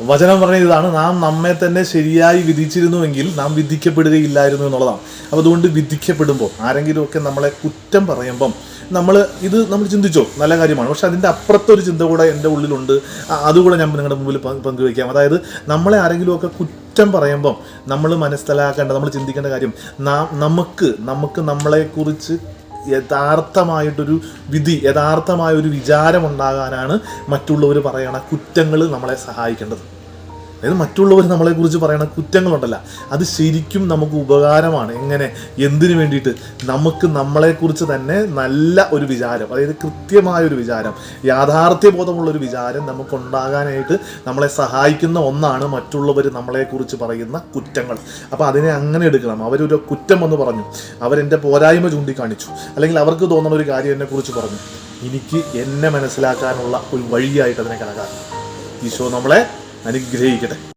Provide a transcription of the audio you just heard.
വചനം പറഞ്ഞ ഇതാണ്. നാം നമ്മെ തന്നെ ശരിയായി വിധിച്ചിരുന്നുവെങ്കിൽ നാം വിധിക്കപ്പെടുകയില്ലായിരുന്നു എന്നുള്ളതാണ്. അപ്പോൾ അതുകൊണ്ട് വിധിക്കപ്പെടുമ്പോൾ ആരെങ്കിലുമൊക്കെ നമ്മളെ കുറ്റം പറയുമ്പം നമ്മൾ ഇത് നമ്മൾ ചിന്തിച്ചോ? നല്ല കാര്യമാണ്. പക്ഷെ അതിന്റെ അപ്പുറത്തൊരു ചിന്ത കൂടെ എന്റെ ഉള്ളിലുണ്ട്. അതുകൂടെ ഞാൻ നിങ്ങളുടെ മുമ്പിൽ പങ്ക് പങ്കുവയ്ക്കാം. അതായത് നമ്മളെ ആരെങ്കിലുമൊക്കെ കുറ്റം പറയുമ്പം നമ്മൾ മനസ്സിലാക്കേണ്ട നമ്മൾ ചിന്തിക്കേണ്ട കാര്യം നമുക്ക് നമുക്ക് നമ്മളെക്കുറിച്ച് യഥാർത്ഥമായിട്ടൊരു വിധി യഥാർത്ഥമായ ഒരു വിചാരം മറ്റുള്ളവർ പറയണ കുറ്റങ്ങൾ നമ്മളെ സഹായിക്കേണ്ടത്. അതായത് മറ്റുള്ളവർ നമ്മളെക്കുറിച്ച് പറയുന്ന കുറ്റങ്ങളുണ്ടല്ല. അത് ശരിക്കും നമുക്ക് ഉപകാരമാണ്. എങ്ങനെ? എന്തിനു വേണ്ടിയിട്ട്? നമുക്ക് നമ്മളെക്കുറിച്ച് തന്നെ നല്ല ഒരു വിചാരം അതായത് കൃത്യമായ ഒരു വിചാരം യാഥാർത്ഥ്യബോധമുള്ളൊരു വിചാരം നമുക്കുണ്ടാകാനായിട്ട് നമ്മളെ സഹായിക്കുന്ന ഒന്നാണ് മറ്റുള്ളവർ നമ്മളെക്കുറിച്ച് പറയുന്ന കുറ്റങ്ങൾ. അപ്പോൾ അതിനെ അങ്ങനെ എടുക്കണം. അവരൊരു കുറ്റം എന്ന് പറഞ്ഞു. അവരെന്റെ പോരായ്മ ചൂണ്ടിക്കാണിച്ചു. അല്ലെങ്കിൽ അവർക്ക് തോന്നുന്ന ഒരു കാര്യം എന്നെക്കുറിച്ച് പറഞ്ഞു. എനിക്ക് എന്നെ മനസ്സിലാക്കാനുള്ള ഒരു വഴിയായിട്ട് അതിനെ കണക്കാക്കണം. ഈശോ നമ്മളെ അനുഗ്രഹിക്കട്ടെ.